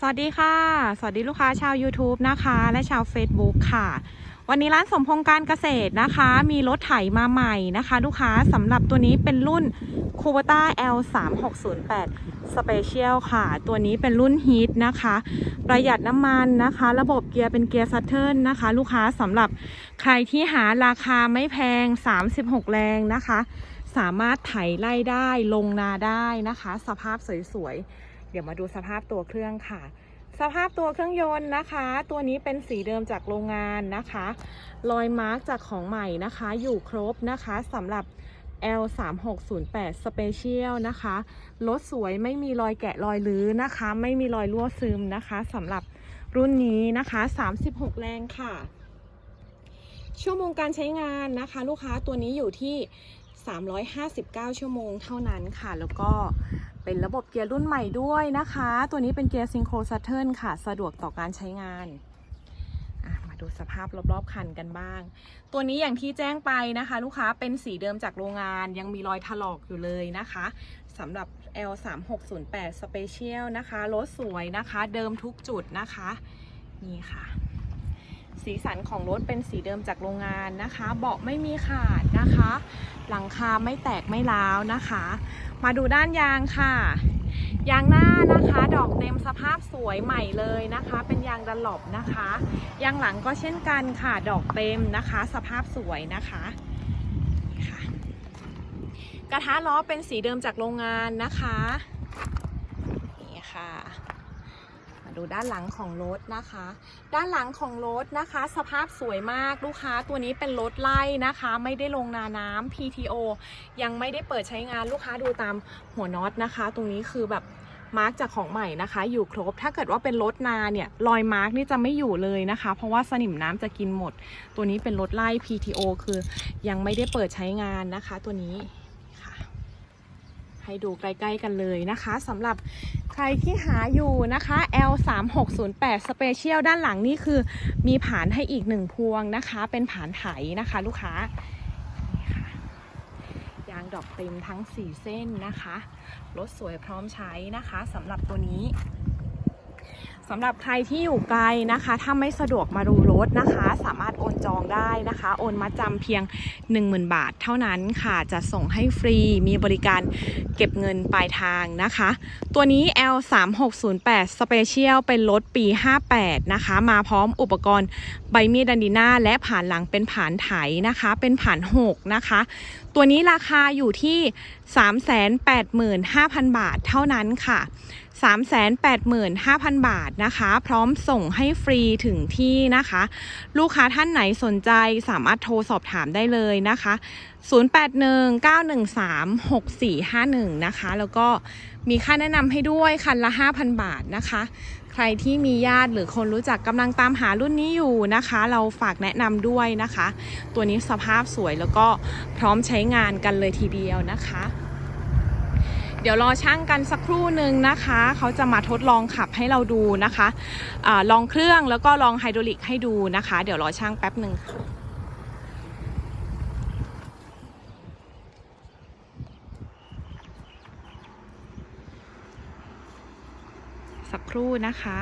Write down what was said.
สวัสดีค่ะ สวัสดีลูกค้าชาว YouTube นะคะ และชาว Facebook ค่ะ วันนี้ร้านสมพงการเกษตรนะคะ มีรถไถมาใหม่นะคะ ลูกค้าสำหรับตัวนี้เป็นรุ่น c u b a t a L 3 6 0 8 Special ค่ะ ตัวนี้เป็นรุ่นฮีทนะคะ ประหยัดน้ำมันนะคะ ระบบเกียร์เป็นเกียร์ซัตเทิลนะคะ ลูกค้าสำหรับใครที่หาราคาไม่แพง 36 แรงนะคะ สามารถไถไล่ได้ลงนาได้นะคะ สภาพสวยๆ ดี๋ยวมาดูสภาพตัวเครื่องค่ะ สภาพตัวเครื่องยนต์นะคะ ตัวนี้เป็นสีเดิมจากโรงงานนะคะ รอยมาร์กจากของใหม่นะคะ อยู่ครบนะคะสำหรับ L 3 6 0 8 Special นะคะ รถสวยไม่มีรอยแกะรอยลื้อนะคะ ไม่มีรอยรั่วซึมนะคะสำหรับรุ่นนี้นะคะ 36 แรงค่ะ ชั่วโมงการใช้งานนะคะ ลูกค้าตัวนี้อยู่ที่ 359 ชั่วโมงเท่านั้นค่ะ แล้วก็ เป็นระบบเกียร์รุ่นใหม่ด้วยนะคะ ตัวนี้เป็นเกียร์ซิงโครซัตเทิลค่ะ สะดวกต่อการใช้งานมาดูสภาพรอบๆคันกันบ้าง ตัวนี้อย่างที่แจ้งไปนะคะ ลูกค้าเป็นสีเดิมจากโรงงานยังมีรอยถลอกอยู่เลยนะคะสำหรับ L 3 6 0 8 Special นะคะรถสวยนะคะ เดิมทุกจุดนะคะ นี่ค่ะ สีสันของรถเป็นสีเดิมจากโรงงานนะคะ เบาะไม่มีขาดนะคะ หลังคาไม่แตกไม่ร้าวนะคะ มาดูด้านยางค่ะ ยางหน้านะคะ ดอกเต็มสภาพสวยใหม่เลยนะคะ เป็นยางดันหลบนะคะ ยางหลังก็เช่นกันค่ะ ดอกเต็มนะคะ สภาพสวยนะคะนี่ค่ะกระทะล้อเป็นสีเดิมจากโรงงานนะคะ นี่ค่ะ ดูด้านหลังของรถนะคะ ด้านหลังของรถนะคะ สภาพสวยมากลูกค้าตัวนี้เป็นรถไล่นะคะ ไม่ได้ลงนาน้ำ PTO ยังไม่ได้เปิดใช้งานลูกค้าดูตามหัวน็อตนะคะ ตรงนี้คือแบบมาร์กจากของใหม่นะคะ อยู่ครบถ้าเกิดว่าเป็นรถนาเนี่ยรอยมาร์กนี่จะไม่อยู่เลยนะคะ เพราะว่าสนิมน้ำจะกินหมด ตัวนี้เป็นรถไล่ PTO คือยังไม่ได้เปิดใช้งานนะคะ ตัวนี้ ให้ดูใกล้ๆกันเลยนะคะสำหรับใครที่หาอยู่นะคะ L 3 6 0 8 Special ด้านหลังนี่คือมีผานให้อีกหนึ่งพวงนะคะ เป็นผานไถนะคะ ลูกค้านี่ค่ะยางดอกเต็มทั้ง 4 เส้นนะคะ รถสวยพร้อมใช้นะคะสำหรับตัวนี้ สำหรับใครที่อยู่ไกลนะคะ ถ้าไม่สะดวกมาดูรถนะคะ สามารถโอนจองได้นะคะ โอนมาจำเพียง 10,000 บาทเท่านั้นค่ะ จะส่งให้ฟรี มีบริการเก็บเงินปลายทางนะคะ ตัวนี้ L 3 6 0 8 Special เป็นรถปี 58 นะคะ มาพร้อมอุปกรณ์ใบมีดดันดีน่า และผ่านหลังเป็นผ่านไถนะคะ เป็นผ่าน6นะคะ ตัวนี้ราคาอยู่ที่ 385,000 บาทเท่านั้นค่ะ 385,000 บาทนะคะ พร้อมส่งให้ฟรีถึงที่นะคะ ลูกค้าท่านไหนสนใจสามารถโทรสอบถามได้เลยนะคะ 0819136451 นะคะ แล้วก็มีค่าแนะนำให้ด้วยคันละ 5,000 บาทนะคะ ใครที่มีญาติหรือคนรู้จักกำลังตามหารุ่นนี้อยู่นะคะ เราฝากแนะนำด้วยนะคะ ตัวนี้สภาพสวยแล้วก็พร้อมใช้งานกันเลยทีเดียวนะคะ ดี๋ยวรอช่างกันสักครู่หนึ่งนะคะ เขาจะมาทดลองขับให้เราดูนะคะอลองเครื่องแล้วก็ลองไฮดรอลิกให้ดูนะคะ เดี๋ยวรอช่างแป๊บหนึ่งสักครู่นะคะ